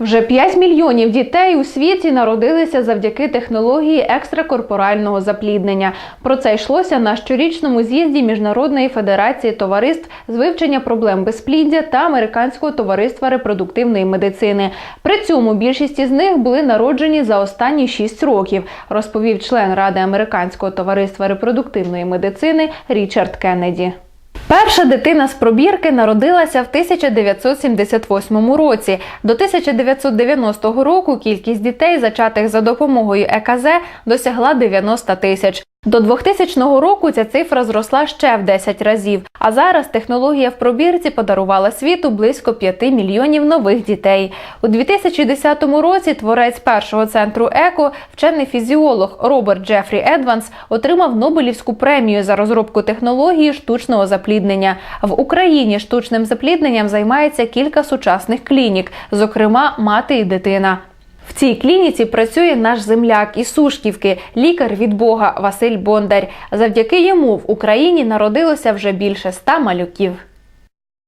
Вже 5 мільйонів дітей у світі народилися завдяки технології екстракорпорального запліднення. Про це йшлося на щорічному з'їзді Міжнародної федерації товариств з вивчення проблем безпліддя та Американського товариства репродуктивної медицини. При цьому більшість із них були народжені за останні 6 років, розповів член Ради Американського товариства репродуктивної медицини Річард Кеннеді. Перша дитина з пробірки народилася в 1978 році. До 1990 року кількість дітей, зачатих за допомогою ЕКЗ, досягла 90 тисяч. До 2000 року ця цифра зросла ще в 10 разів. А зараз технологія в пробірці подарувала світу близько 5 мільйонів нових дітей. У 2010 році творець першого центру ЕКО, вчений фізіолог Роберт Джефрі Едванс, отримав Нобелівську премію за розробку технології штучного запліднення. В Україні штучним заплідненням займається кілька сучасних клінік, зокрема мати і дитина. В цій клініці працює наш земляк із Сушківки, лікар від Бога Василь Бондар. Завдяки йому в Україні народилося вже більше ста малюків.